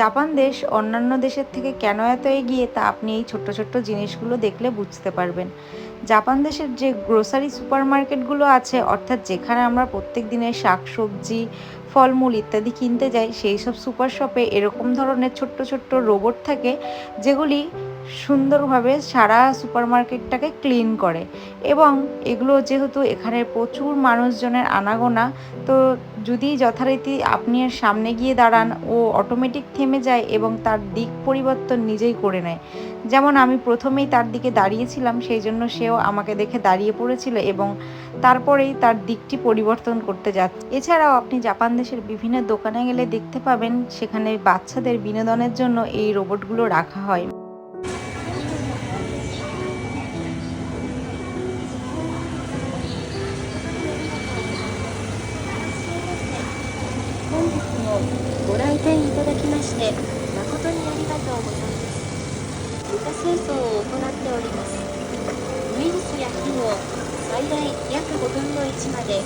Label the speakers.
Speaker 1: Japan দেশ অন্যান্য দেশের থেকে কেন এত এগিয়ে তা আপনি এই ছোট্ট ছোট্ট জিনিসগুলো দেখলে বুঝতে পারবেন। জাপান দেশের যে গ্রোসারি সুপার মার্কেটগুলো আছে, অর্থাৎ যেখানে আমরা প্রত্যেক দিনের শাক, সবজি, ফলমূল ইত্যাদি কিনতে যাই, সেই সব সুপার শপে এরকম ধরনের ছোট্ট ছোট্ট রোবট থাকে, যেগুলি সুন্দরভাবে সারা সুপারমার্কেটটাকে ক্লিন করে। এবং এগুলো যেহেতু এখানে প্রচুর মানুষজনের আনাগোনা, তো যদি যথারীতি আপনি এর সামনে গিয়ে দাঁড়ান, ও অটোমেটিক থেমে যায় এবং তার দিক পরিবর্তন নিজেই করে নেয়। যেমন আমি প্রথমেই তার দিকে দাঁড়িয়েছিলাম, সেই জন্য সেও আমাকে দেখে দাঁড়িয়ে পড়েছিল এবং তারপরেই তার দিকটি পরিবর্তন করতে যাচ্ছে। এছাড়াও আপনি জাপান দেশের বিভিন্ন দোকানে গেলে দেখতে পাবেন, সেখানে বাচ্চাদের বিনোদনের জন্য এই রোবটগুলো রাখা হয়।
Speaker 2: 本日もご来店いただきまして誠にありがとうございます。床清掃を行っております。ウイルスや菌を最大約5分の1まで